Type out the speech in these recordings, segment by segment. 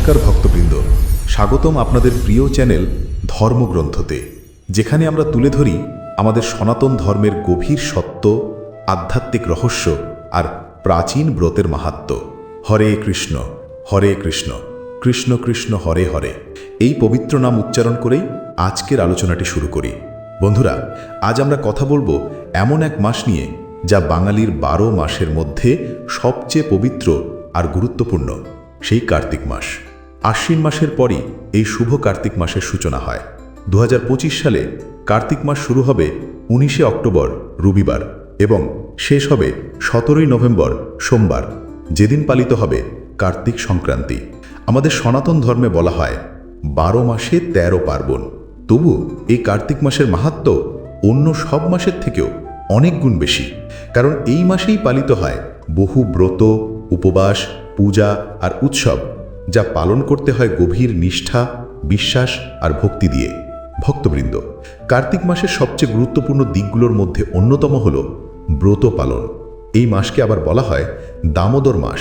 নমস্কার ভক্তবৃন্দ। স্বাগতম আপনাদের প্রিয় চ্যানেল ধর্মগ্রন্থতে, যেখানে আমরা তুলে ধরি আমাদের সনাতন ধর্মের গভীর সত্য, আধ্যাত্মিক রহস্য আর প্রাচীন ব্রতের মাহাত্ম্য হরে কৃষ্ণ হরে কৃষ্ণ কৃষ্ণ কৃষ্ণ, হরে হরে। এই পবিত্র নাম উচ্চারণ করেই আজকের আলোচনাটি শুরু করি। বন্ধুরা, আজ আমরা কথা বলব এমন এক মাস নিয়ে, যা বাঙালির বারো মাসের মধ্যে সবচেয়ে পবিত্র আর গুরুত্বপূর্ণ, সেই কার্তিক মাস। আশ্বিন মাসের পরই এই শুভ কার্তিক মাসের সূচনা হয়। দু হাজার পঁচিশ সালে কার্তিক মাস শুরু হবে উনিশে অক্টোবর, রবিবার এবং শেষ হবে সতেরোই নভেম্বর, সোমবার। যেদিন পালিত হবে কার্তিক সংক্রান্তি। আমাদের সনাতন ধর্মে বলা হয়, বারো মাসে ১৩ পার্বণ। তবু এই কার্তিক মাসের মাহাত্ম্য অন্য সব মাসের থেকেও অনেক গুণ বেশি। কারণ এই মাসেই পালিত হয় বহু ব্রত, উপবাস, পূজা আর উৎসব। যা পালন করতে হয় গভীর নিষ্ঠা, বিশ্বাস আর ভক্তি দিয়ে। ভক্তবৃন্দ, কার্তিক মাসের সবচেয়ে গুরুত্বপূর্ণ দিকগুলোর মধ্যে অন্যতম হল ব্রত পালন। এই মাসকে আবার বলা হয় দামোদর মাস,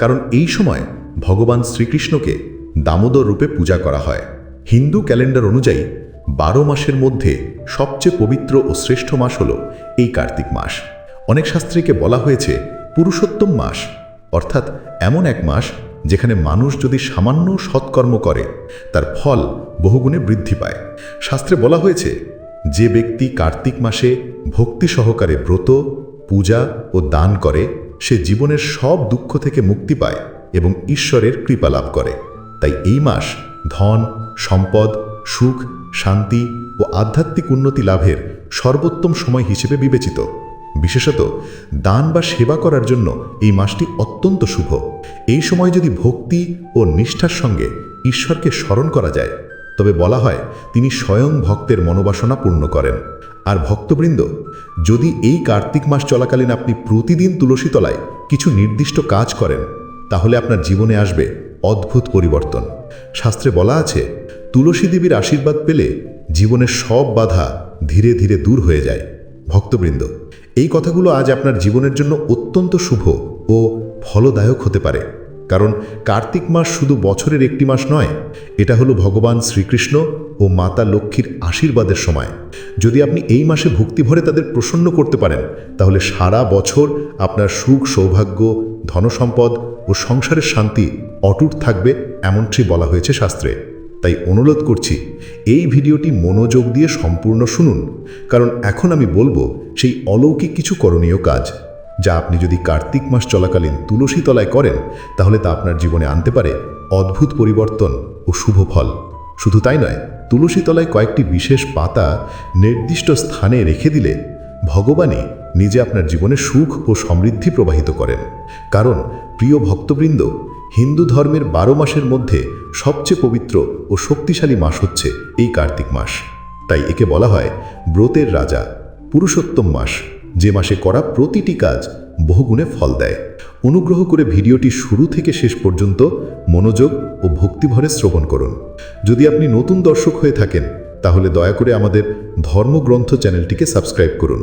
কারণ এই সময় ভগবান শ্রীকৃষ্ণকে দামোদর রূপে পূজা করা হয়। হিন্দু ক্যালেন্ডার অনুযায়ী বারো মাসের মধ্যে সবচেয়ে পবিত্র ও শ্রেষ্ঠ মাস হল এই কার্তিক মাস। অনেক শাস্ত্রীকে বলা হয়েছে পুরুষোত্তম মাস, অর্থাৎ এমন এক মাস যেখানে মানুষ যদি সামান্য সৎকর্ম করে, তার ফল বহুগুণে বৃদ্ধি পায়। শাস্ত্রে বলা হয়েছে, যে ব্যক্তি কার্তিক মাসে ভক্তি সহকারে ব্রত, পূজা ও দান করে, সে জীবনের সব দুঃখ থেকে মুক্তি পায় এবং ঈশ্বরের কৃপা লাভ করে। তাই এই মাস ধন, সম্পদ, সুখ, শান্তি ও আধ্যাত্মিক উন্নতি লাভের সর্বোত্তম সময় হিসেবে বিবেচিত। বিশেষত দান বা সেবা করার জন্য এই মাসটি অত্যন্ত শুভ। এই সময় যদি ভক্তি ও নিষ্ঠার সঙ্গে ঈশ্বরকে স্মরণ করা যায়, তবে বলা হয় তিনি স্বয়ং ভক্তের মনোবাসনা পূর্ণ করেন। আর ভক্তবৃন্দ, যদি এই কার্তিক মাস চলাকালীন আপনি প্রতিদিন তুলসী তলায় কিছু নির্দিষ্ট কাজ করেন, তাহলে আপনার জীবনে আসবে অদ্ভুত পরিবর্তন। শাস্ত্রে বলা আছে, তুলসী দেবীর আশীর্বাদ পেলে জীবনের সব বাধা ধীরে ধীরে দূর হয়ে যায়। ভক্তবৃন্দ এই কথাগুলো আজ আপনার জীবনের জন্য অত্যন্ত শুভ ও ফলদায়ক হতে পারে। কারণ কার্তিক মাস শুধু বছরের একটি মাস নয়, এটা হলো ভগবান শ্রীকৃষ্ণ ও মাতা লক্ষ্মীর আশীর্বাদের সময়। যদি আপনি এই মাসে ভক্তিভরে তাদের প্রসন্ন করতে পারেন, তাহলে সারা বছর আপনার সুখ, সৌভাগ্য, ধনসম্পদ ও সংসারের শান্তি অটুট থাকবে, এমনটি বলা হয়েছে শাস্ত্রে। তাই অনুরোধ করছি, এই ভিডিওটি মনোযোগ দিয়ে সম্পূর্ণ শুনুন, কারণ এখন আমি বলব সেই অলৌকিক কিছু করণীয় কাজ, যা আপনি যদি কার্তিক মাস চলাকালীন তুলসী তলায় করেন, তাহলে তা আপনার জীবনে আনতে পারে অদ্ভুত পরিবর্তন ও শুভ ফল। শুধু তাই নয়, তুলসী তলায় কয়েকটি বিশেষ পাতা নির্দিষ্ট স্থানে রেখে দিলে ভগবানই নিজে আপনার জীবনে সুখ ও সমৃদ্ধি প্রবাহিত করেন। কারণ প্রিয় ভক্তবৃন্দ, হিন্দু ধর্মের বারো মাসের মধ্যে সবচেয়ে পবিত্র ও শক্তিশালী মাস হচ্ছে এই কার্তিক মাস। তাই একে বলা হয় ব্রতের রাজা। পুরুষোত্তম মাস, যে মাসে করা প্রতিটি কাজ বহুগুণে ফল দেয়। অনুগ্রহ করে ভিডিওটি শুরু থেকে শেষ পর্যন্ত মনোযোগ ও ভক্তিভরে শ্রবণ করুন। যদি আপনি নতুন দর্শক হয়ে থাকেন, তাহলে দয়া করে আমাদের ধর্মগ্রন্থ চ্যানেলটিকে সাবস্ক্রাইব করুন।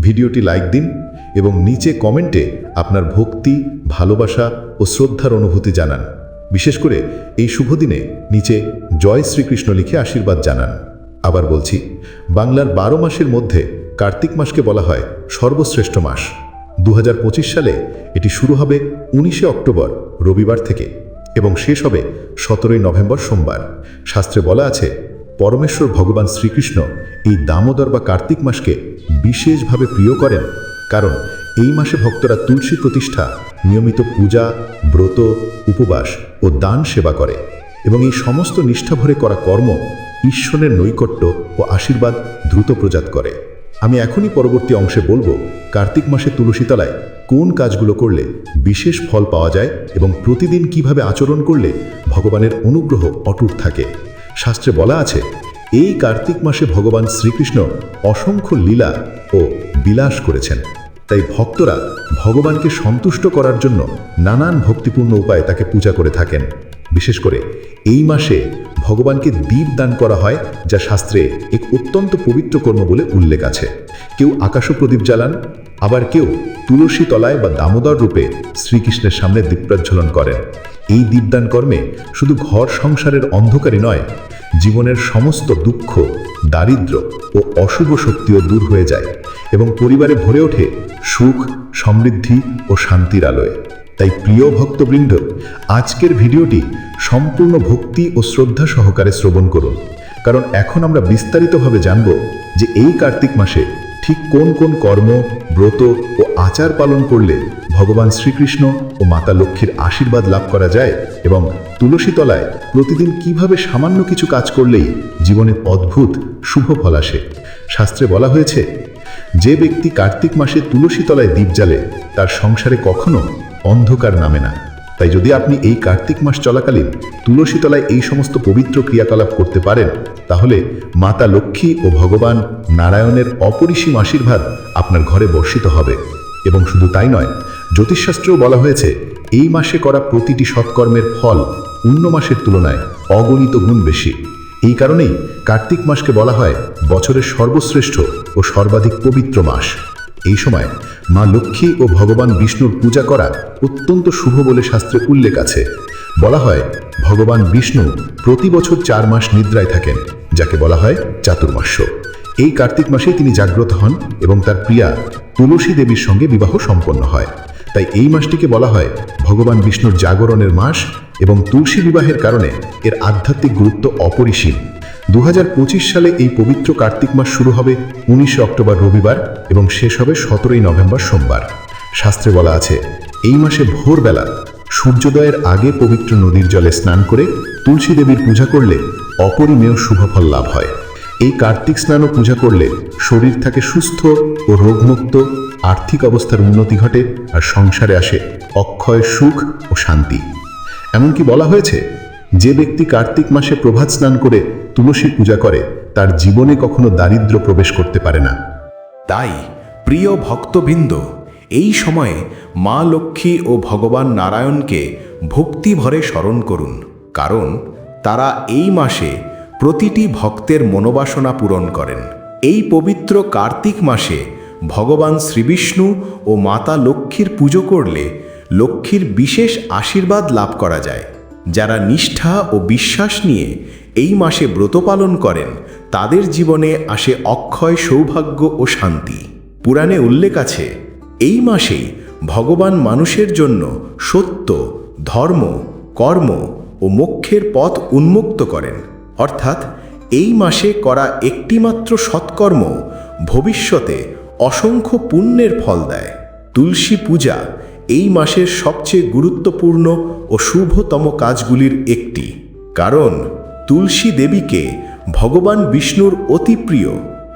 ভিডিওটি লাইক দিন এবং নিচে কমেন্টে আপনার ভক্তি, ভালোবাসা ও শ্রদ্ধার অনুভূতি জানান। বিশেষ করে এই শুভ দিনে নিচে জয় শ্রীকৃষ্ণ লিখে আশীর্বাদ জানান। আবার বলছি, বাংলার বারো মাসের মধ্যে কার্তিক মাসকে বলা হয় সর্বশ্রেষ্ঠ মাস। দু হাজার পঁচিশ সালে এটি শুরু হবে উনিশে অক্টোবর, রবিবার থেকে, এবং শেষ হবে সতেরোই নভেম্বর সোমবার। শাস্ত্রে বলা আছে, পরমেশ্বর ভগবান শ্রীকৃষ্ণ এই দামোদর বা কার্তিক মাসকে বিশেষভাবে প্রিয় করেন, কারণ এই মাসে ভক্তরা তুলসী প্রতিষ্ঠা, নিয়মিত পূজা ব্রত, উপবাস ও দান সেবা করে এবং এই সমস্ত নিষ্ঠাভরে করা কর্ম ঈশ্বরের নৈকট্য ও আশীর্বাদ দ্রুত প্রজাত করে। আমি এখনই পরবর্তী অংশে বলব, কার্তিক মাসে তুলসীতলায় কোন কাজগুলো করলে বিশেষ ফল পাওয়া যায় এবং প্রতিদিন কীভাবে আচরণ করলে ভগবানের অনুগ্রহ অটুট থাকে। শাস্ত্রে বলা আছে, এই কার্তিক মাসে ভগবান শ্রীকৃষ্ণ অসংখ্য লীলা ও বিলাস করেছেন। তাই ভক্তরা ভগবানকে সন্তুষ্ট করার জন্য নানান ভক্তিপূর্ণ উপায়ে তাকে পূজা করে থাকেন। বিশেষ করে এই মাসে ভগবানকে দ্বীপ দান করা হয়, যা শাস্ত্রে এক অত্যন্ত পবিত্র কর্ম বলে উল্লেখ আছে। কেউ আকাশ প্রদীপ জ্বালান, আবার কেউ তুলসী তলায় বা দামোদর রূপে শ্রীকৃষ্ণের সামনে দীপ্রাজ্বলন করেন। এই দীপদান কর্মে শুধু ঘর সংসারের অন্ধকারই নয়, জীবনের সমস্ত দুঃখ, দারিদ্র্য ও অশুভ শক্তিও দূর হয়ে যায় এবং পরিবারে ভরে ওঠে সুখ, সমৃদ্ধি ও শান্তির আলোয়। তাই প্রিয় ভক্তবৃন্দ, আজকের ভিডিওটি সম্পূর্ণ ভক্তি ও শ্রদ্ধা সহকারে শ্রবণ করুন। কারণ এখন আমরা বিস্তারিতভাবে জানব যে এই কার্তিক মাসে ঠিক কোন কোন কর্ম, ব্রত ও আচার পালন করলে ভগবান শ্রীকৃষ্ণ ও মাতা লক্ষ্মীর আশীর্বাদ লাভ করা যায় এবং তুলসী তলায় প্রতিদিন কীভাবে সামান্য কিছু কাজ করলেই জীবনে অদ্ভুত, শুভ ফল আসে। শাস্ত্রে বলা হয়েছে যে ব্যক্তি কার্তিক মাসে তুলসী তলায় দ্বীপ জ্বালে, তার সংসারে কখনো অন্ধকার নামে না। তাই যদি আপনি এই কার্তিক মাস চলাকালীন তুলসী তলায় এই সমস্ত পবিত্র ক্রিয়াকলাপ করতে পারেন, তাহলে মাতা লক্ষ্মী ও ভগবান নারায়ণের অপরিসীম আশীর্বাদ আপনার ঘরে বর্ষিত হবে। এবং শুধু তাই নয়, জ্যোতিষশাস্ত্রেও বলা হয়েছে, এই মাসে করা প্রতিটি সৎকর্মের ফল অন্য মাসের তুলনায় অগণিত গুণ বেশি। এই কারণেই কার্তিক মাসকে বলা হয় বছরের সর্বশ্রেষ্ঠ ও সর্বাধিক পবিত্র মাস। এই সময় মা লক্ষ্মী ও ভগবান বিষ্ণুর পূজা করা অত্যন্ত শুভ বলে শাস্ত্রে উল্লেখ আছে। বলা হয়, ভগবান বিষ্ণু প্রতি বছর চার মাস নিদ্রায় থাকেন, যাকে বলা হয় চাতুর্মাস্য। এই কার্তিক মাসেই তিনি জাগ্রত হন এবং তার প্রিয়া তুলসী দেবীর সঙ্গে বিবাহ সম্পন্ন হয়। তাই এই মাসটিকে বলা হয় ভগবান বিষ্ণুর জাগরণের মাস এবং তুলসী বিবাহের কারণে এর আধ্যাত্মিক গুরুত্ব অপরিসীম। দু হাজার পঁচিশ সালে এই পবিত্র কার্তিক মাস শুরু হবে উনিশে অক্টোবর রবিবার এবং শেষ হবে সতেরোই নভেম্বর সোমবার। শাস্ত্রে বলা আছে, এই মাসে ভোরবেলা সূর্যোদয়ের আগে পবিত্র নদীর জলে স্নান করে তুলসী দেবীর পূজা করলে অপরিমেয় শুভফল লাভ হয়। এই কার্তিক স্নান পূজা করলে শরীর থাকে সুস্থ ও রোগমুক্ত, আর্থিক অবস্থার উন্নতি ঘটে আর সংসারে আসে অক্ষয়, সুখ ও শান্তি। এমনকি বলা হয়েছে, যে ব্যক্তি কার্তিক মাসে প্রভাত স্নান করে তুলসী পূজা করে, তার জীবনে কখনো দারিদ্র্য প্রবেশ করতে পারে না। তাই, প্রিয় ভক্তবৃন্দ, এই সময়ে মা লক্ষ্মী ও ভগবান নারায়ণকে ভক্তিভরে স্মরণ করুন, কারণ তারা এই মাসে প্রতিটি ভক্তের মনোবাসনা পূরণ করেন। এই পবিত্র কার্তিক মাসে ভগবান শ্রীবিষ্ণু ও মাতা লক্ষ্মীর পুজো করলে লক্ষ্মীর বিশেষ আশীর্বাদ লাভ করা যায়। যারা নিষ্ঠা ও বিশ্বাস নিয়ে এই মাসে ব্রত পালন করেন, তাদের জীবনে আসে অক্ষয়, সৌভাগ্য ও শান্তি। পুরাণে উল্লেখ আছে, এই মাসেই ভগবান মানুষের জন্য সত্য, ধর্ম, কর্ম ও মোক্ষের পথ উন্মুক্ত করেন। অর্থাৎ এই মাসে করা একটিমাত্র সৎকর্ম ভবিষ্যতে অসংখ্য পুণ্যের ফল দেয়। তুলসী পূজা এই মাসের সবচেয়ে গুরুত্বপূর্ণ ও শুভতম কাজগুলির একটি। কারণ তুলসী দেবীকে ভগবান বিষ্ণুর অতি প্রিয়।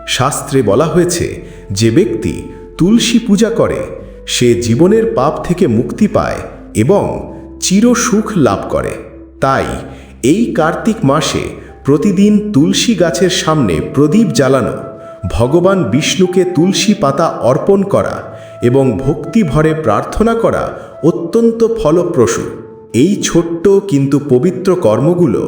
শাস্ত্রে বলা হয়েছে, যে ব্যক্তি তুলসী পূজা করে, সে জীবনের পাপ থেকে মুক্তি পায় এবং চির সুখ লাভ করে। তাই এই কার্তিক মাসে প্রতিদিন তুলসী গাছের সামনে প্রদীপ জ্বালানো, ভগবান বিষ্ণুকে তুলসী পাতা অর্পণ করা এবং ভক্তি ভরে প্রার্থনা করা অত্যন্ত ফলপ্রসূ। এই ছোট্ট কিন্তু পবিত্র কর্মগুলো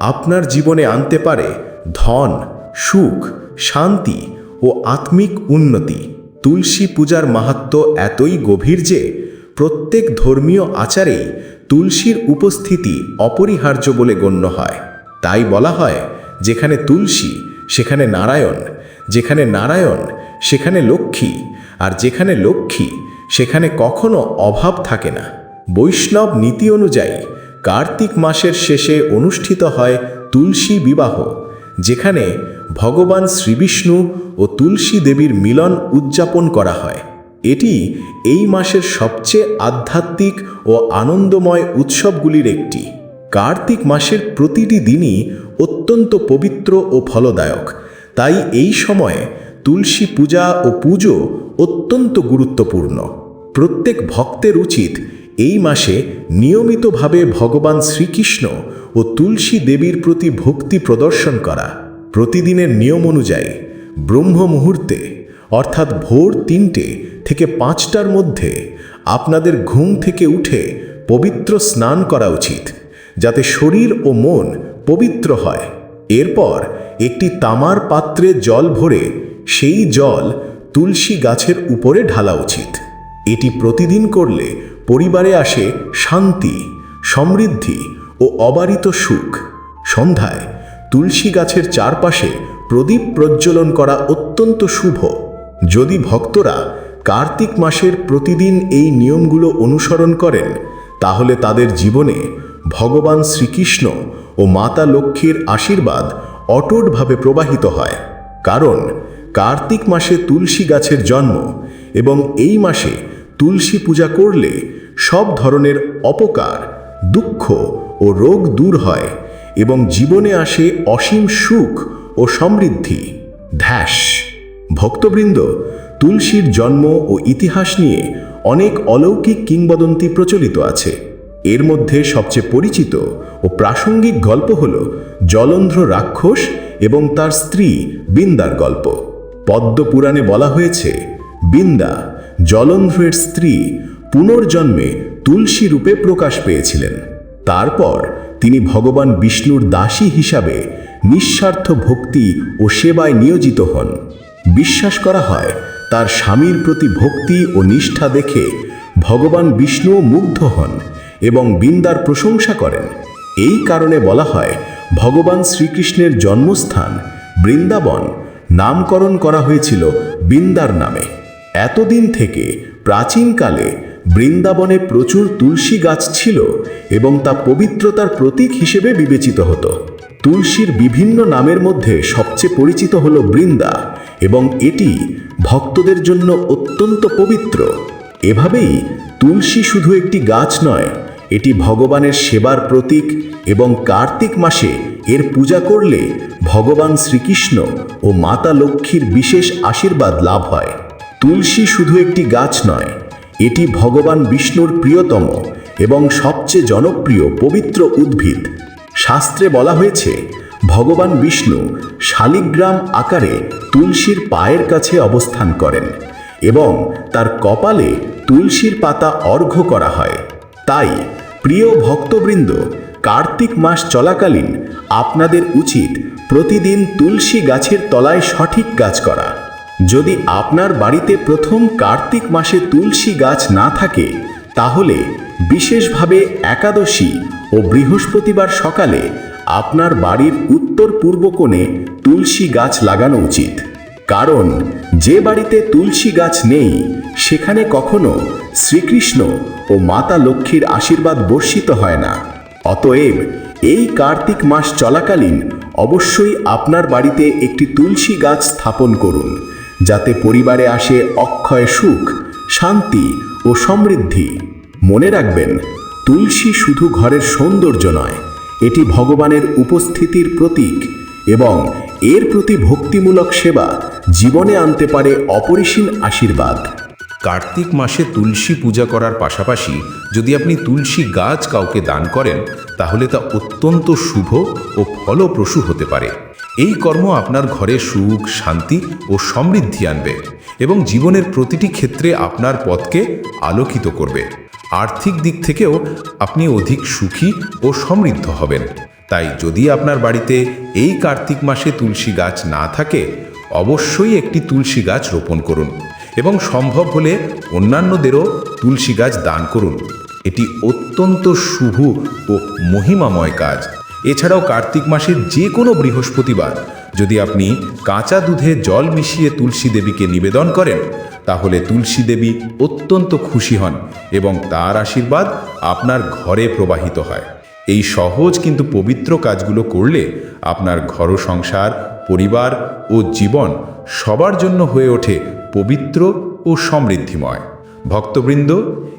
আপনার জীবনে আনতে পারে ধন, সুখ, শান্তি ও আত্মিক উন্নতি। তুলসী পূজার মাহাত্ম এতই গভীর যে প্রত্যেক ধর্মীয় আচারেই তুলসীর উপস্থিতি অপরিহার্য বলে গণ্য হয়। তাই বলা হয়, যেখানে তুলসী, সেখানে নারায়ণ, যেখানে নারায়ণ, সেখানে লক্ষ্মী, আর যেখানে লক্ষ্মী, সেখানে কখনো অভাব থাকে না। বৈষ্ণব নীতি অনুযায়ী, কার্তিক মাসের শেষে অনুষ্ঠিত হয় তুলসী বিবাহ, যেখানে ভগবান শ্রীবিষ্ণু ও তুলসী দেবীর মিলন উদযাপন করা হয়। এটি এই মাসের সবচেয়ে আধ্যাত্মিক ও আনন্দময় উৎসবগুলির একটি। কার্তিক মাসের প্রতিটি দিনই অত্যন্ত পবিত্র ও ফলদায়ক। তাই এই সময়ে তুলসী পূজা ও পুজো অত্যন্ত গুরুত্বপূর্ণ। প্রত্যেক ভক্তের উচিত এই মাসে নিয়মিতভাবে ভগবান শ্রীকৃষ্ণ ও তুলসী দেবীর প্রতি ভক্তি প্রদর্শন করা। প্রতিদিনের নিয়ম অনুযায়ী ব্রহ্ম মুহূর্তে, অর্থাৎ ভোর তিনটে থেকে পাঁচটার মধ্যে, আপনাদের ঘুম থেকে উঠে পবিত্র স্নান করা উচিত। যাতে শরীর ও মন পবিত্র হয়। এরপর একটি তামার পাত্রে জল ভরে সেই জল তুলসী গাছের উপরে ঢালা উচিত। এটি প্রতিদিন করলে পরিবারে আসে শান্তি, সমৃদ্ধি ও অবারিত সুখ। সন্ধ্যায় তুলসী গাছের চারপাশে প্রদীপ প্রজ্বলন করা অত্যন্ত শুভ। যদি ভক্তরা কার্তিক মাসের প্রতিদিন এই নিয়মগুলো অনুসরণ করেন, তাহলে তাদের জীবনে ভগবান শ্রীকৃষ্ণ ও মাতা লক্ষ্মীর আশীর্বাদ অটুটভাবে প্রবাহিত হয়। কারণ কার্তিক মাসে তুলসী গাছের জন্ম এবং এই মাসে তুলসী পূজা করলে সব ধরনের অপকার, দুঃখ ও রোগ দূর হয় এবং জীবনে আসে অসীম সুখ ও সমৃদ্ধি। ধ্যাস! ভক্তবৃন্দ, তুলসীর জন্ম ও ইতিহাস নিয়ে অনেক অলৌকিক কিংবদন্তি প্রচলিত আছে। এর মধ্যে সবচেয়ে পরিচিত ও প্রাসঙ্গিক গল্প হল জলন্ধ্র রাক্ষস এবং তার স্ত্রী বিন্দার গল্প। পদ্মপুরাণে বলা হয়েছে, বিন্দা, জলন্ধ্রের স্ত্রী পুনর্জন্মে তুলসী রূপে প্রকাশ পেয়েছিলেন। তারপর তিনি ভগবান বিষ্ণুর দাসী হিসাবে নিঃস্বার্থ ভক্তি ও সেবায় নিয়োজিত হন। বিশ্বাস করা হয়, তার স্বামীর প্রতি ভক্তি ও নিষ্ঠা দেখে ভগবান বিষ্ণু মুগ্ধ হন এবং বিন্দার প্রশংসা করেন। এই কারণে বলা হয়, ভগবান শ্রীকৃষ্ণের জন্মস্থান বৃন্দাবন নামকরণ করা হয়েছিল বিন্দার নামে। এতদিন থেকে প্রাচীনকালে বৃন্দাবনে প্রচুর তুলসী গাছ ছিল এবং তা পবিত্রতার প্রতীক হিসেবে বিবেচিত হতো। তুলসীর বিভিন্ন নামের মধ্যে সবচেয়ে পরিচিত হল বৃন্দা এবং এটি ভক্তদের জন্য অত্যন্ত পবিত্র। এভাবেই তুলসী শুধু একটি গাছ নয় এটি ভগবানের সেবার প্রতীক এবং কার্তিক মাসে এর পূজা করলে ভগবান শ্রীকৃষ্ণ ও মাতা লক্ষ্মীর বিশেষ আশীর্বাদ লাভ হয়। তুলসী শুধু একটি গাছ নয়, এটি ভগবান বিষ্ণুর প্রিয়তম এবং সবচেয়ে জনপ্রিয় পবিত্র উদ্ভিদ। শাস্ত্রে বলা হয়েছে, ভগবান বিষ্ণু শালিগ্রাম আকারে তুলসীর পায়ের কাছে অবস্থান করেন এবং তার কপালে তুলসীর পাতা অর্ঘ্য করা হয়। তাই প্রিয় ভক্তবৃন্দ, কার্তিক মাস চলাকালীন আপনাদের উচিত প্রতিদিন তুলসী গাছের তলায় সঠিক কাজ করা। যদি আপনার বাড়িতে প্রথম কার্তিক মাসে তুলসী গাছ না থাকে, তাহলে বিশেষভাবে একাদশী ও বৃহস্পতিবার সকালে আপনার বাড়ির উত্তর পূর্ব কোণে তুলসী গাছ লাগানো উচিত। কারণ যে বাড়িতে তুলসী গাছ নেই সেখানে কখনো শ্রীকৃষ্ণ ও মাতা লক্ষ্মীর আশীর্বাদ বর্ষিত হয় না। অতএব এই কার্তিক মাস চলাকালীন অবশ্যই আপনার বাড়িতে একটি তুলসী গাছ স্থাপন করুন, যাতে পরিবারে আসে অক্ষয় সুখ, শান্তি ও সমৃদ্ধি। মনে রাখবেন, তুলসী শুধু ঘরের সৌন্দর্য নয়, এটি ভগবানের উপস্থিতির প্রতীক এবং এর প্রতি ভক্তিমূলক সেবা জীবনে আনতে পারে অপরিসীম আশীর্বাদ। কার্তিক মাসে তুলসী পূজা করার পাশাপাশি যদি আপনি তুলসী গাছ কাউকে দান করেন, তাহলে তা অত্যন্ত শুভ ও ফলপ্রসূ হতে পারে। এই কর্ম আপনার ঘরে সুখ, শান্তি ও সমৃদ্ধি আনবে এবং জীবনের প্রতিটি ক্ষেত্রে আপনার পথকে আলোকিত করবে। আর্থিক দিক থেকেও আপনি অধিক সুখী ও সমৃদ্ধ হবেন। তাই যদি আপনার বাড়িতে এই কার্তিক মাসে তুলসী গাছ না থাকে, অবশ্যই একটি তুলসী গাছ রোপণ করুন। এবং সম্ভব হলে অন্যান্যদেরও তুলসী গাছ দান করুন। এটি অত্যন্ত শুভ ও মহিমাময় কাজ। এছাড়াও কার্তিক মাসের যে কোনো বৃহস্পতিবার যদি আপনি কাঁচা দুধে জল মিশিয়ে তুলসী দেবীকে নিবেদন করেন, তাহলে তুলসী দেবী অত্যন্ত খুশি হন এবং তার আশীর্বাদ আপনার ঘরে প্রবাহিত হয়। এই সহজ কিন্তু পবিত্র কাজগুলো করলে আপনার ঘর সংসার, পরিবার ও জীবন সবার জন্য হয়ে ওঠে পবিত্র ও সমৃদ্ধিময়। ভক্তবৃন্দ,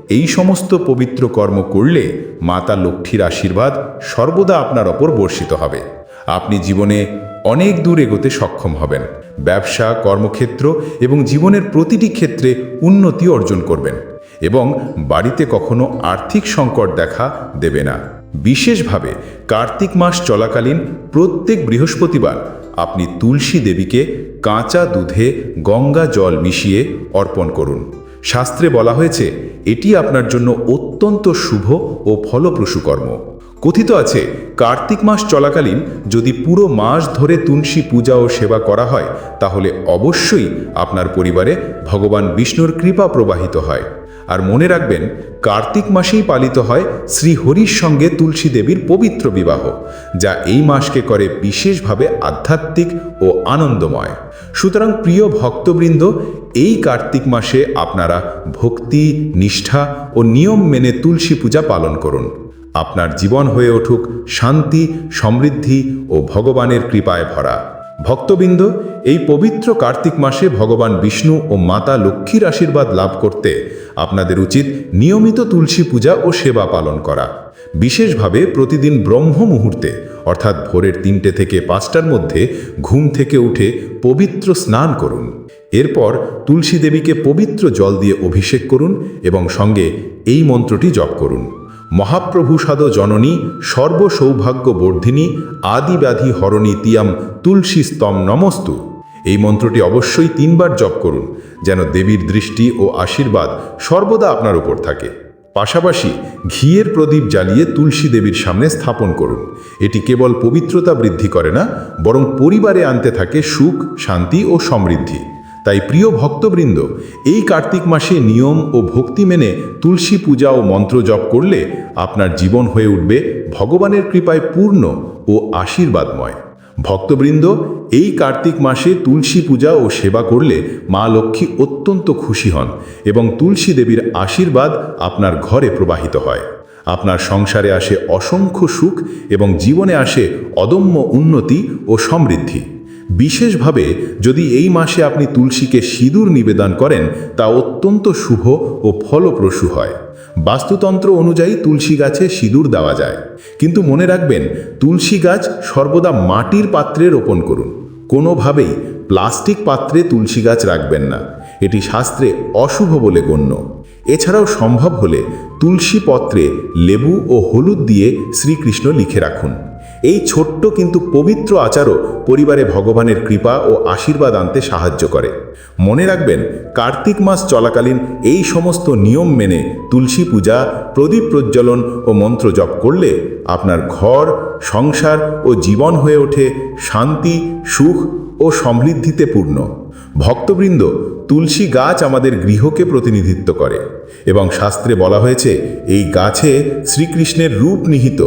এই সমস্ত পবিত্র কর্ম করলে মাতা লক্ষ্মীর আশীর্বাদ সর্বদা আপনার ওপর বর্ষিত হবে। আপনি জীবনে অনেক দূর এগোতে সক্ষম হবেন। ব্যবসা, কর্মক্ষেত্র এবং জীবনের প্রতিটি ক্ষেত্রে উন্নতি অর্জন করবেন এবং বাড়িতে কখনো আর্থিক সংকট দেখা দেবে না। বিশেষভাবে কার্তিক মাস চলাকালীন প্রত্যেক বৃহস্পতিবার আপনি তুলসী দেবীকে কাঁচা দুধে গঙ্গা জল মিশিয়ে অর্পণ করুন। শাস্ত্রে বলা হয়েছে, এটি আপনার জন্য অত্যন্ত শুভ ও ফলপ্রসূ কর্ম। কথিত আছে, কার্তিক মাস চলাকালীন যদি পুরো মাস ধরে তুলসী পূজা ও সেবা করা হয়, তাহলে অবশ্যই আপনার পরিবারে ভগবান বিষ্ণুর কৃপা প্রবাহিত হয়। আর মনে রাখবেন, কার্তিক মাসেই পালিত হয় শ্রীহরির সঙ্গে তুলসী দেবীর পবিত্র বিবাহ, যা এই মাসকে করে বিশেষভাবে আধ্যাত্মিক ও আনন্দময়। সুতরাং প্রিয় ভক্তবৃন্দ, এই কার্তিক মাসে আপনারা ভক্তি, নিষ্ঠা ও নিয়ম মেনে তুলসী পূজা পালন করুন। আপনার জীবন হয়ে উঠুক শান্তি, সমৃদ্ধি ও ভগবানের কৃপায় ভরা। ভক্তবৃন্দ, এই পবিত্র কার্তিক মাসে ভগবান বিষ্ণু ও মাতা লক্ষ্মীর আশীর্বাদ লাভ করতে আপনাদের উচিত নিয়মিত তুলসী পূজা ও সেবা পালন করা। বিশেষভাবে প্রতিদিন ব্রহ্ম মুহূর্তে, অর্থাৎ ভোরের তিনটে থেকে পাঁচটার মধ্যে ঘুম থেকে উঠে পবিত্র স্নান করুন। এরপর তুলসী দেবীকে পবিত্র জল দিয়ে অভিষেক করুন এবং সঙ্গে এই মন্ত্রটি জপ করুন। মহাপ্রভু সাদ জননী সর্বসৌভাগ্য বর্ধিনী আদিব্যাধি হরণী তিয়াম তুলসী স্তম নমস্তু। এই মন্ত্রটি অবশ্যই তিনবার জপ করুন, যেন দেবীর দৃষ্টি ও আশীর্বাদ সর্বদা আপনার উপর থাকে। পাশাপাশি ঘিয়ের প্রদীপ জ্বালিয়ে তুলসী দেবীর সামনে স্থাপন করুন। এটি কেবল পবিত্রতা বৃদ্ধি করে না, বরং পরিবারে আনতে থাকে সুখ, শান্তি ও সমৃদ্ধি। তাই প্রিয় ভক্তবৃন্দ, এই কার্তিক মাসে নিয়ম ও ভক্তি মেনে তুলসী পূজা ও মন্ত্র জপ করলে আপনার জীবন হয়ে উঠবে ভগবানের কৃপায় পূর্ণ ও আশীর্বাদময়। ভক্তবৃন্দ, এই কার্তিক মাসে তুলসী পূজা ও সেবা করলে মা লক্ষ্মী অত্যন্ত খুশি হন এবং তুলসী দেবীর আশীর্বাদ আপনার ঘরে প্রবাহিত হয়। আপনার সংসারে আসে অসংখ্য সুখ এবং জীবনে আসে অদম্য উন্নতি ও সমৃদ্ধি। বিশেষভাবে যদি এই মাসে আপনি তুলসীকে সিঁদুর নিবেদন করেন, তা অত্যন্ত শুভ ও ফলপ্রসূ হয়। বাস্তুতন্ত্র অনুযায়ী তুলসী গাছে সিঁদুর দেওয়া যায়। কিন্তু মনে রাখবেন, তুলসী গাছ সর্বদা মাটির পাত্রে রোপণ করুন। কোনোভাবেই প্লাস্টিক পাত্রে তুলসী গাছ রাখবেন না। এটি শাস্ত্রে অশুভ বলে গণ্য। এছাড়াও সম্ভব হলে তুলসী পত্রে লেবু ও হলুদ দিয়ে শ্রীকৃষ্ণ লিখে রাখুন। এই ছোট্ট কিন্তু পবিত্র আচারও পরিবারে ভগবানের কৃপা ও আশীর্বাদ আনতে সাহায্য করে। মনে রাখবেন, কার্তিক মাস চলাকালীন এই সমস্ত নিয়ম মেনে তুলসী পূজা, প্রদীপ প্রজ্বলন ও মন্ত্র জপ করলে আপনার ঘর, সংসার ও জীবন হয়ে ওঠে শান্তি, সুখ ও সমৃদ্ধিতে পূর্ণ। ভক্তবৃন্দ তুলসী গাছ আমাদের গৃহকে প্রতিনিধিত্ব করে এবং শাস্ত্রে বলা হয়েছে, এই গাছে শ্রীকৃষ্ণের রূপ নিহিত।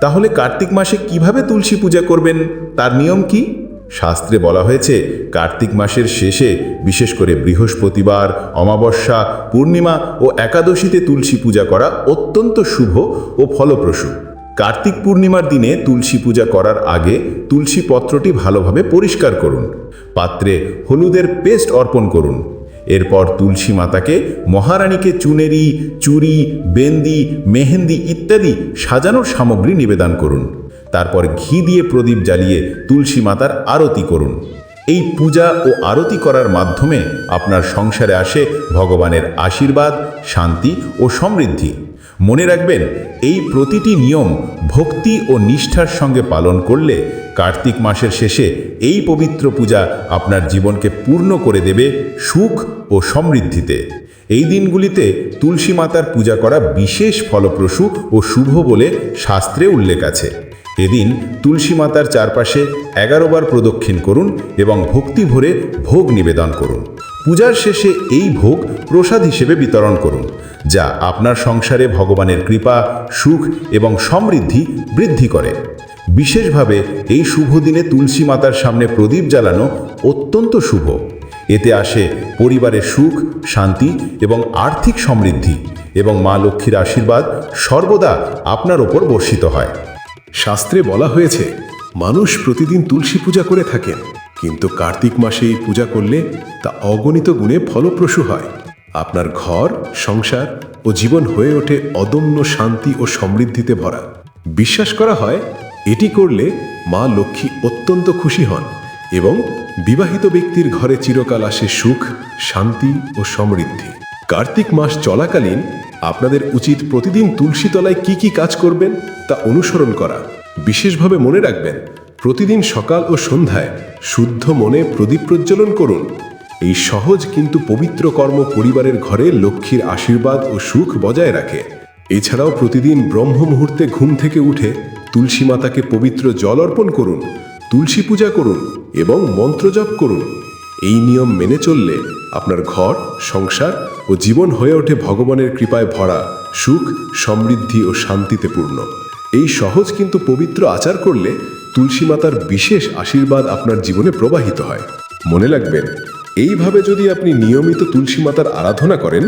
তাহলে কার্তিক মাসে কীভাবে তুলসী পূজা করবেন? তার নিয়ম কি? শাস্ত্রে বলা হয়েছে, কার্তিক মাসের শেষে বিশেষ করে বৃহস্পতিবার, অমাবস্যা, পূর্ণিমা ও একাদশীতে তুলসী পূজা করা অত্যন্ত শুভ ও ফলপ্রসূ। কার্তিক পূর্ণিমার দিনে তুলসী পূজা করার আগে তুলসী পত্রটি ভালোভাবে পরিষ্কার করুন। পাত্রে হলুদের পেস্ট অর্পণ করুন। এরপর তুলসী মাতাকে মহারানীকে চুনেরি চুরি বেন্দি, মেহেন্দি ইত্যাদি সাজানোর সামগ্রী নিবেদন করুন। তারপর ঘি দিয়ে প্রদীপ জ্বালিয়ে তুলসী মাতার আরতি করুন। এই পূজা ও আরতি করার মাধ্যমে আপনার সংসারে আসে ভগবানের আশীর্বাদ, শান্তি ও সমৃদ্ধি। মনে রাখবেন, এই প্রতিটি নিয়ম ভক্তি ও নিষ্ঠার সঙ্গে পালন করলে কার্তিক মাসের শেষে এই পবিত্র পূজা আপনার জীবনকে পূর্ণ করে দেবে সুখ ও সমৃদ্ধিতে। এই দিনগুলিতে তুলসী মাতার পূজা করা বিশেষ ফলপ্রসূ ও শুভ বলে শাস্ত্রে উল্লেখ আছে। এদিন তুলসী মাতার চারপাশে এগারো বার প্রদক্ষিণ করুন এবং ভক্তি ভরে ভোগ নিবেদন করুন। পূজার শেষে এই ভোগ প্রসাদ হিসেবে বিতরণ করুন, যা আপনার সংসারে ভগবানের কৃপা, সুখ এবং সমৃদ্ধি বৃদ্ধি করে। বিশেষভাবে এই শুভ দিনে তুলসী মাতার সামনে প্রদীপ জ্বালানো অত্যন্ত শুভ। এতে আসে পরিবারের সুখ, শান্তি এবং আর্থিক সমৃদ্ধি এবং মা লক্ষ্মীর আশীর্বাদ সর্বদা আপনার ওপর বর্ষিত হয়। শাস্ত্রে বলা হয়েছে, মানুষ প্রতিদিন তুলসী পূজা করে থাকেন। কিন্তু কার্তিক মাসে এই পূজা করলে তা অগণিত গুণে ফলপ্রসূ হয়। আপনার ঘর, সংসার ও জীবন হয়ে ওঠে অদম্য শান্তি ও সমৃদ্ধিতে ভরা। বিশ্বাস করা হয়, এটি করলে মা লক্ষ্মী অত্যন্ত খুশি হন এবং বিবাহিত ব্যক্তির ঘরে চিরকাল আসে সুখ, শান্তি ও সমৃদ্ধি। কার্তিক মাস চলাকালীন আপনাদের উচিত প্রতিদিন তুলসী তলায় কি কি কাজ করবেন তা অনুসরণ করা। বিশেষভাবে মনে রাখবেন প্রতিদিন সকাল ও সন্ধ্যায় শুদ্ধ মনে প্রদীপ প্রজ্বলন করুন। এই সহজ কিন্তু পবিত্র কর্ম পরিবারের ঘরে লক্ষ্মীর আশীর্বাদ ও সুখ বজায় রাখে। এছাড়াও প্রতিদিন ব্রহ্ম মুহূর্তে ঘুম থেকে উঠে তুলসী মাতাকে পবিত্র জল অর্পণ করুন, তুলসী পূজা করুন এবং মন্ত্রজপ করুন। এই নিয়ম মেনে চললে আপনার ঘর, সংসার ও জীবন হয়ে ওঠে ভগবানের কৃপায় ভরা, সুখ, সমৃদ্ধি ও শান্তিতে পূর্ণ। এই সহজ কিন্তু পবিত্র আচার করলে তুলসী মাতার বিশেষ আশীর্বাদ আপনার জীবনে প্রবাহিত হয়। মনে রাখবেন, এইভাবে যদি আপনি নিয়মিত তুলসী মাতার আরাধনা করেন,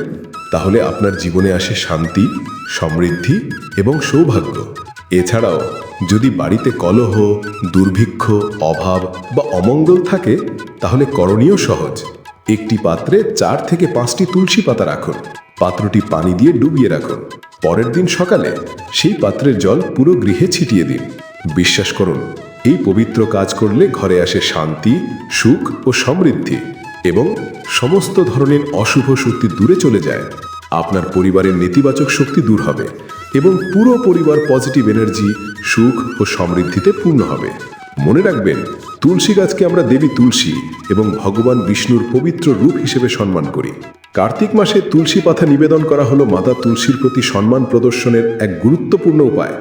তাহলে আপনার জীবনে আসে শান্তি, সমৃদ্ধি এবং সৌভাগ্য। এছাড়াও, যদি বাড়িতে কলহ, দুর্ভিক্ষ, অভাব বা অমঙ্গল থাকে, তাহলে করণীয় সহজ। একটি পাত্রে চার থেকে পাঁচটি তুলসী পাতা রাখুন। পাত্রটি পানি দিয়ে ডুবিয়ে রাখুন। পরের দিন সকালে সেই পাত্রের জল পুরো গৃহে ছিটিয়ে দিন। বিশ্বাস করুন, এই পবিত্র কাজ করলে ঘরে আসে শান্তি, সুখ ও সমৃদ্ধি এবং সমস্ত ধরনের অশুভ শক্তি দূরে চলে যায়। আপনার পরিবারের নেতিবাচক শক্তি দূর হবে এবং পুরো পরিবার পজিটিভ এনার্জি সুখ ও সমৃদ্ধিতে পূর্ণ হবে। মনে রাখবেন তুলসী গাছকে আমরা দেবী তুলসী এবং ভগবান বিষ্ণুর পবিত্র রূপ হিসেবে সম্মান করি। কার্তিক মাসে তুলসী পাতা নিবেদন করা হলো মাতা তুলসীর প্রতি সম্মান প্রদর্শনের এক গুরুত্বপূর্ণ উপায়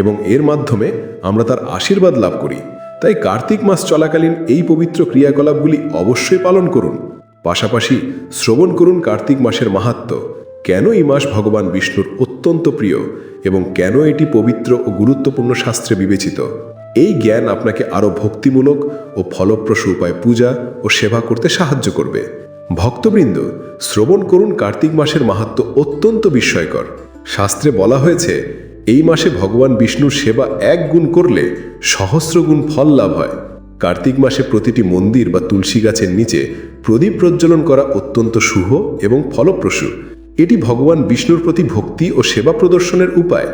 এবং এর মাধ্যমে আমরা তার আশীর্বাদ লাভ করি। তাই কার্তিক মাস চলাকালীন এই পবিত্র ক্রিয়াকলাপগুলি অবশ্যই পালন করুন। পাশাপাশি শ্রবণ করুন কার্তিক মাসের মাহাত্ম্য কেন এই মাস ভগবান বিষ্ণুর অত্যন্ত প্রিয় এবং কেন এটি পবিত্র ও গুরুত্বপূর্ণ শাস্ত্রে বিবেচিত? এই জ্ঞান আপনাকে আরও ভক্তিমূলক ও ফলপ্রসূ উপায় পূজা ও সেবা করতে সাহায্য করবে। ভক্তবৃন্দ, শ্রবণ করুন কার্তিক মাসের মাহাত্ম্য অত্যন্ত বিস্ময়কর। শাস্ত্রে বলা হয়েছে, এই মাসে ভগবান বিষ্ণুর সেবা এক গুণ করলে সহস্র গুণ ফল লাভ হয়। কার্তিক মাসে প্রতিটি মন্দির বা তুলসী গাছের নিচে প্রদীপ প্রজ্বলন করা অত্যন্ত শুভ এবং ফলপ্রসূ। এটি ভগবান বিষ্ণুর প্রতি ভক্তি ও সেবা প্রদর্শনের উপায়।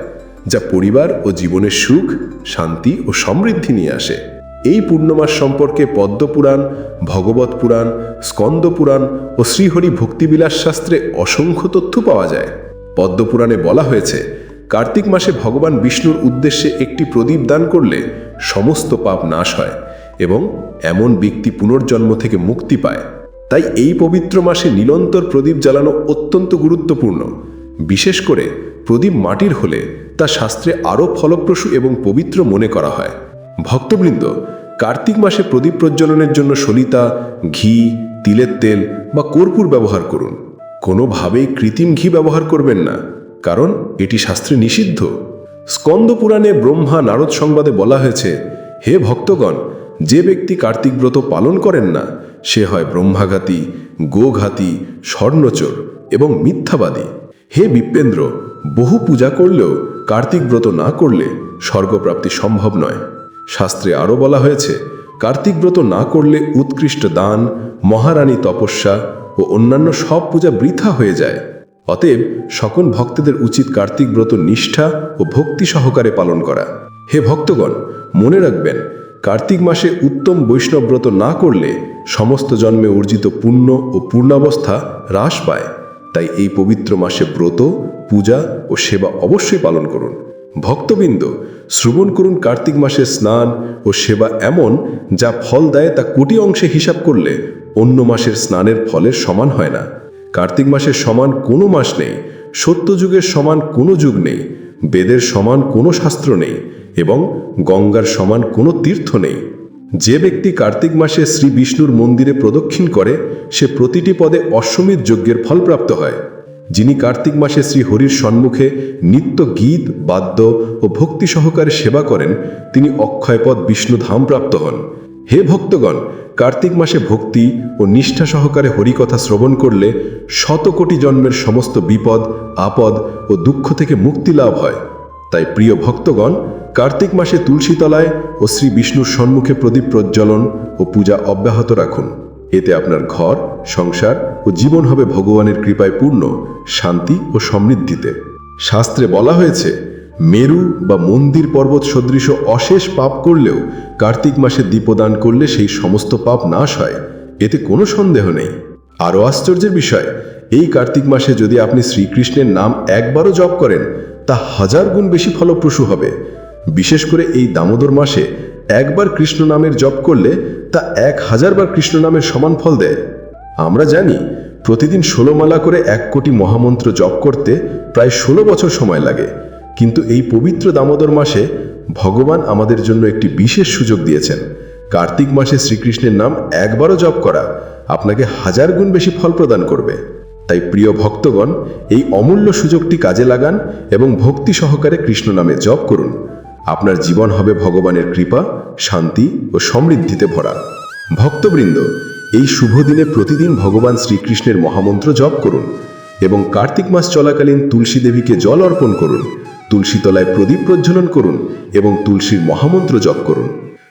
যা পরিবার ও জীবনের সুখ, শান্তি ও সমৃদ্ধি নিয়ে আসে। এই পূর্ণমাস সম্পর্কে পদ্মপুরাণ, ভগবত পুরাণ, স্কন্দ পুরাণ ও শ্রীহরি ভক্তিবিলাস শাস্ত্রে অসংখ্য তথ্য পাওয়া যায়। পদ্মপুরাণে বলা হয়েছে, কার্তিক মাসে ভগবান বিষ্ণুর উদ্দেশ্যে একটি প্রদীপ দান করলে সমস্ত পাপ নাশ হয় এবং এমন ব্যক্তি পুনর্জন্ম থেকে মুক্তি পায়। তাই এই পবিত্র মাসে নিরন্তর প্রদীপ জ্বালানো অত্যন্ত গুরুত্বপূর্ণ। বিশেষ করে প্রদীপ মাটির হলে তা শাস্ত্রে আরও ফলপ্রসূ এবং পবিত্র মনে করা হয়। ভক্তবৃন্দ, কার্তিক মাসে প্রদীপ প্রজ্বলনের জন্য সলিতা, ঘি, তিলের তেল বা কর্পূর ব্যবহার করুন। কোনোভাবেই কৃত্রিম ঘি ব্যবহার করবেন না, কারণ এটি শাস্ত্রে নিষিদ্ধ। স্কন্দ পুরাণে ব্রহ্মা নারদ সংবাদে বলা হয়েছে, হে ভক্তগণ, যে ব্যক্তি কার্তিক ব্রত পালন করেন না, সে হয় ব্রহ্মাঘাতী, গোঘাতী, স্বর্ণচোর এবং মিথ্যাবাদী। হে বিপ্রেন্দ্র বহু পূজা করলেও কার্তিক ব্রত না করলে স্বর্গপ্রাপ্তি সম্ভব নয়। শাস্ত্রে আরও বলা হয়েছে, কার্তিক ব্রত না করলে উৎকৃষ্ট দান, মহারানী তপস্যা ও অন্যান্য সব পূজা বৃথা হয়ে যায়। অতএব সকল ভক্তদের উচিত কার্তিক ব্রত নিষ্ঠা ও ভক্তি সহকারে পালন করা। হে ভক্তগণ, মনে রাখবেন, কার্তিক মাসে উত্তম বৈষ্ণব ব্রত না করলে সমস্ত জন্মে অর্জিত পুণ্য ও পূর্ণাবস্থা হ্রাস পায়। তাই এই পবিত্র মাসে ব্রত, পূজা ও সেবা অবশ্যই পালন করুন। ভক্তবৃন্দ, শ্রবণ করুন কার্তিক মাসে স্নান ও সেবা এমন যা ফল দেয় তা কোটি অংশে হিসাব করলে অন্য মাসের স্নানের ফলের সমান হয় না। কার্তিক মাসের সমান কোনো মাস নেই, সত্যযুগের সমান কোনো যুগ নেই, বেদের সমান কোনো শাস্ত্র নেই এবং গঙ্গার সমান কোনো তীর্থ নেই। যে ব্যক্তি কার্তিক মাসে শ্রী বিষ্ণুর মন্দিরে প্রদক্ষিণ করে, সে প্রতিটি পদে অশ্বমেধ যজ্ঞের ফলপ্রাপ্ত হয়। যিনি কার্তিক মাসে শ্রী হরির সম্মুখে নিত্য গীত, বাদ্য ও ভক্তি সহকারে সেবা করেন, তিনি অক্ষয়পদ বিষ্ণুধাম প্রাপ্ত হন। হে ভক্তগণ, কার্তিক মাসে ভক্তি ও নিষ্ঠা সহকারে হরিকথা শ্রবণ করলে শত কোটি জন্মের সমস্ত বিপদ, আপদ ও দুঃখ থেকে মুক্তি লাভ হয়। তাই প্রিয় ভক্তগণ, কার্তিক মাসে তুলসীতলায় ও শ্রী বিষ্ণুর সম্মুখে প্রদীপ প্রজ্বলন ও পূজা অব্যাহত রাখুন। এতে আপনার ঘর, সংসার ও জীবন হবে ভগবানের কৃপায় পূর্ণ, শান্তি ও সমৃদ্ধিতে। শাস্ত্রে বলা হয়েছে, মেরু বা মন্দির পর্বত সদৃশ অশেষ পাপ করলেও কার্তিক মাসে দীপদান করলে সেই সমস্ত পাপ নাশ হয়। এতে কোনো সন্দেহ নেই। আরও আশ্চর্যের বিষয়, এই কার্তিক মাসে যদি আপনি শ্রীকৃষ্ণের নাম একবারও জপ করেন তা হাজার গুণ বেশি ফলপ্রসূ হবে। বিশেষ করে এই দামোদর মাসে একবার কৃষ্ণ নামের জপ করলে তা এক হাজারবার কৃষ্ণ নামের সমান ফল দেয়। আমরা জানি, প্রতিদিন ষোলো মালা করে এক কোটি মহামন্ত্র জপ করতে প্রায় ষোলো বছর সময় লাগে। কিন্তু এই পবিত্র দামোদর মাসে ভগবান আমাদের জন্য একটি বিশেষ সুযোগ দিয়েছেন। কার্তিক মাসে শ্রীকৃষ্ণের নাম একবারও জপ করা আপনাকে হাজার গুণ বেশি ফল প্রদান করবে। তাই প্রিয় ভক্তগণ, এই অমূল্য সুযোগটি কাজে লাগান এবং ভক্তি সহকারে কৃষ্ণ নামে জপ করুন। আপনার জীবন হবে ভগবানের কৃপা, শান্তি ও সমৃদ্ধিতে ভরা। ভক্তবৃন্দ, এই শুভ দিনে প্রতিদিন ভগবান শ্রীকৃষ্ণের মহামন্ত্র জপ করুন এবং কার্তিক মাস চলাকালীন তুলসী দেবীকে জল অর্পণ করুন, তুলসী তলায় প্রদীপ প্রজ্বলন করুন এবং তুলসীর মহামন্ত্র জপ করুন।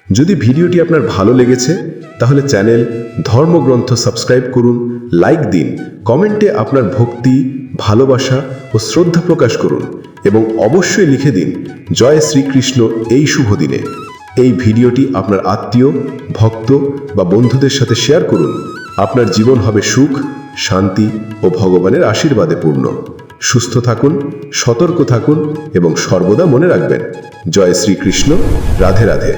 যদি ভিডিওটি আপনার ভালো লেগেছে, তাহলে চ্যানেল ধর্মগ্রন্থ সাবস্ক্রাইব করুন, লাইক দিন, কমেন্টে আপনার ভক্তি, ভালোবাসা ও শ্রদ্ধা প্রকাশ করুন এবং অবশ্যই লিখে দিন, জয় শ্রীকৃষ্ণ, এই শুভ দিনে। এই ভিডিওটি আপনার আত্মীয়, ভক্ত বা বন্ধুদের সাথে শেয়ার করুন। আপনার জীবন হবে সুখ, শান্তি ও ভগবানের আশীর্বাদে পূর্ণ। সুস্থ থাকুন, সতর্ক থাকুন এবং সর্বদা মনে রাখবেন, জয় শ্রীকৃষ্ণ, রাধে রাধে।